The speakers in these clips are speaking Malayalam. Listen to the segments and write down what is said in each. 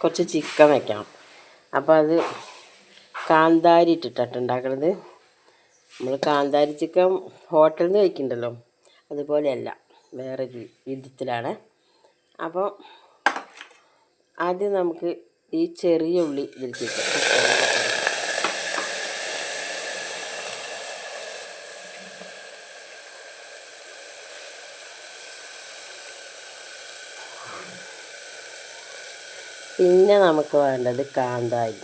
കുറച്ച് ചിക്കൻ വെക്കണം. അപ്പോൾ അത് കാന്താരി ഇട്ടിട്ടാണ് ഉണ്ടാക്കുന്നത് നമ്മൾ കാന്താരി ചിക്കൻ ഹോട്ടലിൽ നിന്ന് കഴിക്കണ്ടല്ലോ. അതുപോലെയല്ല വേറെ വിധത്തിലാണ്. അപ്പോൾ ആദ്യം നമുക്ക് ഈ ചെറിയ ഉള്ളി ഇതിലേക്ക് ഇട്ട് പിന്നെ നമുക്ക് വേണ്ടത് കാന്താരി.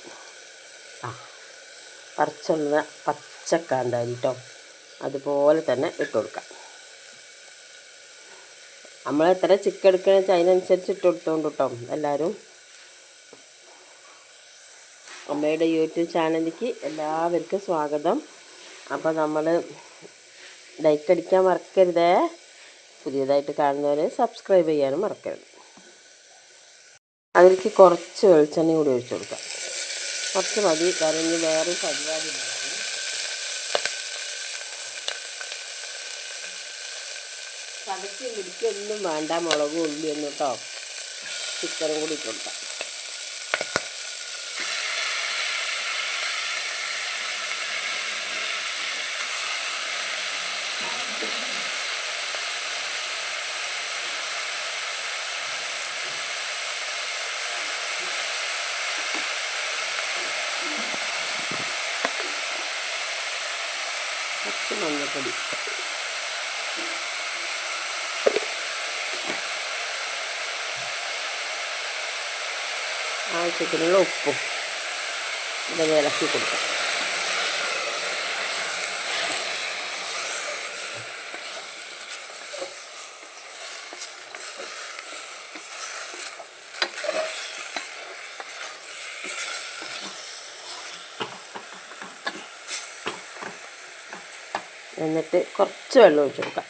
ആ പറിച്ചുള്ള പച്ച കാന്താരി കേട്ടോ അതുപോലെ തന്നെ ഇട്ട് കൊടുക്കാം. നമ്മൾ എത്ര ചിക്കൻ എടുക്കണമെന്ന് വെച്ചാൽ അതിനനുസരിച്ച് ഇട്ട് കൊടുത്തോണ്ട് കേട്ടോ എല്ലാവരും അമ്മയുടെ യൂട്യൂബ് ചാനലിലേക്ക് എല്ലാവർക്കും സ്വാഗതം. അപ്പോൾ നമ്മൾ ലൈക്ക് അടിക്കാൻ മറക്കരുതേ. പുതിയതായിട്ട് കാണുന്നവരെ സബ്സ്ക്രൈബ് ചെയ്യാനും മറക്കരുത്. അതിലേക്ക് കുറച്ച് വെളിച്ചെണ്ണ കൂടി ഒഴിച്ചു കൊടുക്കാം. കുറച്ച് മതി. കാരണം ഇനി വേറെ പരിപാടി ചതച്ച് പിടിക്കൊന്നും വേണ്ട. മുളകും ഉള്ളിയൊന്നും കേട്ടോ ചിക്കനും കൂടി കൊടുക്കാം. കുറച്ച് മഞ്ഞൾപ്പൊടി ആവശ്യത്തിനുള്ള ഉപ്പും ഇത് ഇളക്കി കൊടുക്കാം എന്നിട്ട് കുറച്ച് വെള്ളം ഒഴിച്ച് കൊടുക്കാം.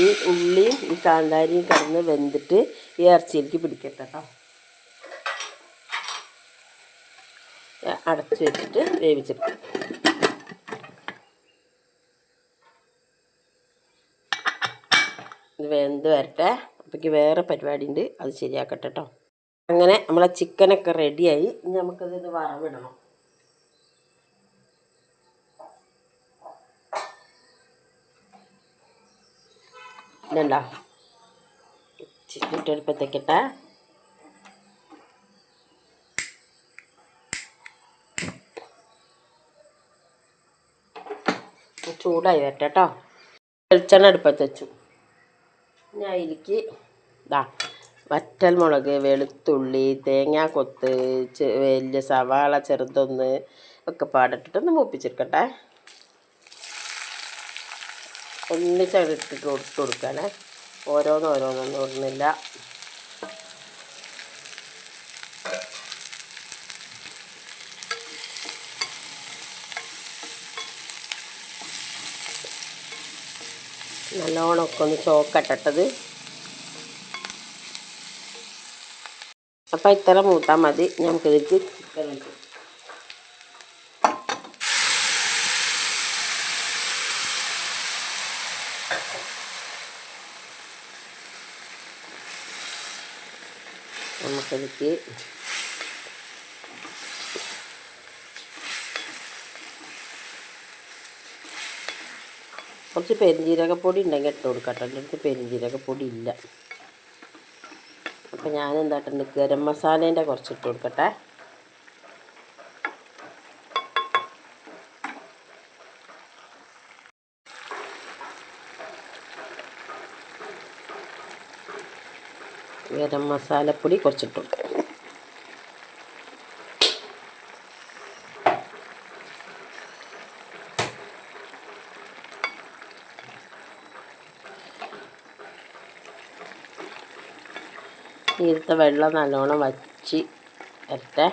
ഈ ഉള്ളിയും ഈ കാന്താരിയും കടന്ന് വെന്തിട്ട് ഈ ഇറച്ചിയിലേക്ക് പിടിക്കട്ടെ കേട്ടോ. അടച്ച് വെച്ചിട്ട് വേവിച്ചിട്ട് ഇത് വെന്ത് വരട്ടെ. അപ്പോഴേക്ക് വേറെ പരിപാടി ഉണ്ട് അത് ശരിയാക്കട്ടെ കേട്ടോ അങ്ങനെ നമ്മളെ ചിക്കനൊക്കെ റെഡിയായി ഇനി നമുക്കത് ഇത് വറവിടണം. ഇതുണ്ടോ? ചുറ്റെടുപ്പത്തേക്കിട്ടെ ചൂടായി വരട്ടെ കേട്ടോ വെളിച്ചെണ്ണ അടുപ്പത്ത് വെച്ചു. ഞാൻ അതിലേക്ക് ഇതാ വറ്റൽ മുളക് വെളുത്തുള്ളി തേങ്ങാക്കൊത്ത് കൊത്ത് വലിയ സവാള ചെറുതൊന്ന് ഒക്കെ പാടിട്ടിട്ടൊന്ന് മൂപ്പിച്ചെടുക്കട്ടെ. ഒന്നിച്ചിട്ട് ഇട്ടിട്ട് ഇട്ട് കൊടുക്കണേ ഓരോന്നോരോന്നൊന്നും ഇടുന്നില്ല. നല്ലോണം ഒക്കെ ഒന്ന് ചോക്കട്ടിട്ടത് അപ്പം ഇത്ര മൂത്താൽ മതി. നമുക്കിതിലേക്ക് ചിക്കൻ ഇട്ടു നമുക്കിതിലേക്ക് കുറച്ച് പെരിഞ്ജീരകപ്പൊടി ഉണ്ടെങ്കിൽ ഇട്ട് കൊടുക്കട്ടെ എന്റെ അടുത്ത് പെരിഞ്ജീരകപ്പൊടി ഇല്ല. അപ്പം ഞാൻ എന്തായിട്ടുണ്ട് ഗരം മസാലേന്റെ കുറച്ച് ഇട്ട് കൊടുക്കട്ടെ. ഗരം മസാലപ്പൊടി കുറച്ചിട്ട് ഇതിലത്തെ വെള്ളം നല്ലോണം വച്ച് വരട്ടെ.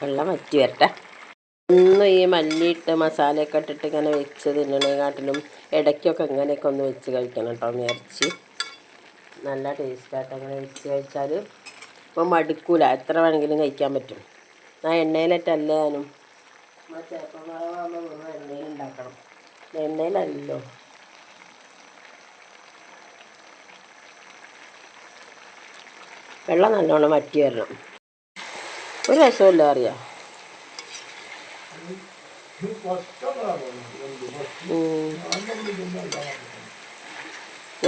വെള്ളം വറ്റി വരട്ടെ. ഒന്ന് ഈ മല്ലിയിട്ട് മസാലയൊക്കെ ഇട്ടിട്ട് ഇങ്ങനെ വെച്ച് തിന്നണേക്കാട്ടിലും ഇടയ്ക്കൊക്കെ ഇങ്ങനെയൊക്കെ ഒന്ന് വെച്ച് കഴിക്കണം കേട്ടോ ഇറച്ചി നല്ല ടേസ്റ്റായിട്ട് അങ്ങനെ വെച്ച് കഴിച്ചാൽ ഇപ്പോൾ മടുക്കൂല. എത്ര വേണമെങ്കിലും കഴിക്കാൻ പറ്റും. ആ എണ്ണയിലിട്ടല്ലേ ഞാനും? എണ്ണയിൽ ഉണ്ടാക്കണം. എണ്ണയിലല്ലോ. വെള്ളം നല്ലോണം വറ്റി വരണം. ഒരു രസമില്ല അറിയാം?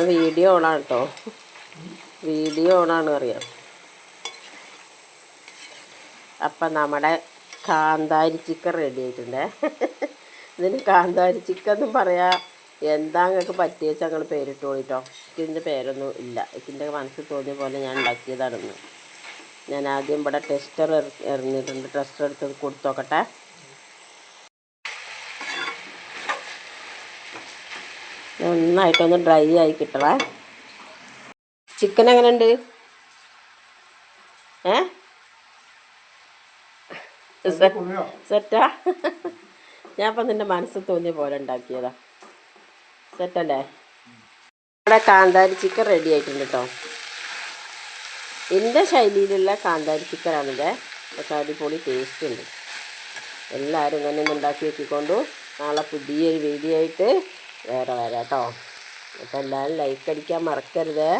വീഡിയോ ഓണാട്ടോ കേട്ടോ വീഡിയോ ഓണാണ് അറിയാം. അപ്പം നമ്മുടെ കാന്താരി ചിക്കൻ റെഡി ആയിട്ടുണ്ട്. ഇതിന് കാന്താരി ചിക്കൻ എന്നും പറയാം എന്താ നിങ്ങൾക്ക് പറ്റിയ ഞങ്ങൾ പേരിട്ടോളിട്ടോ. ഇതിന്റെ പേരൊന്നും ഇല്ല. ഇതിന്റെ മനസ്സിൽ തോന്നിയ പോലെ ഞാൻ ഉണ്ടാക്കിയതാണെന്ന് ഞാൻ ആദ്യം ഇവിടെ ടെസ്റ്റർ എറിഞ്ഞിട്ടുണ്ട്. ടെസ്റ്റർ എടുത്ത് കൊടുത്തോക്കട്ടെ നന്നായിട്ടൊന്ന് ഡ്രൈ ആയി കിട്ടണേ. ചിക്കൻ എങ്ങനെയുണ്ട്? ഏ? സെറ്റാ? ഞാൻ ഇപ്പം നിന്റെ മനസ്സിൽ തോന്നിയ പോലെ ഉണ്ടാക്കിയതാ. സെറ്റല്ലേ? ഇവിടെ കാന്താരി ചിക്കൻ റെഡി ആയിട്ടുണ്ട് കേട്ടോ എന്റെ ശൈലിയിലുള്ള കാന്താരി ചിക്കനാണിത്. പക്ഷേ അടിപൊളി ടേസ്റ്റ് ഉണ്ട്. എല്ലാവരും ഇങ്ങനെ ഒന്ന് ഉണ്ടാക്കി വെക്കിക്കൊണ്ടു നാളെ പുതിയൊരു വീഡിയോ ആയിട്ട് വേറെ വരാം കേട്ടോ അപ്പോൾ എല്ലാവരും ലൈക്ക് അടിക്കാൻ മറക്കരുത്.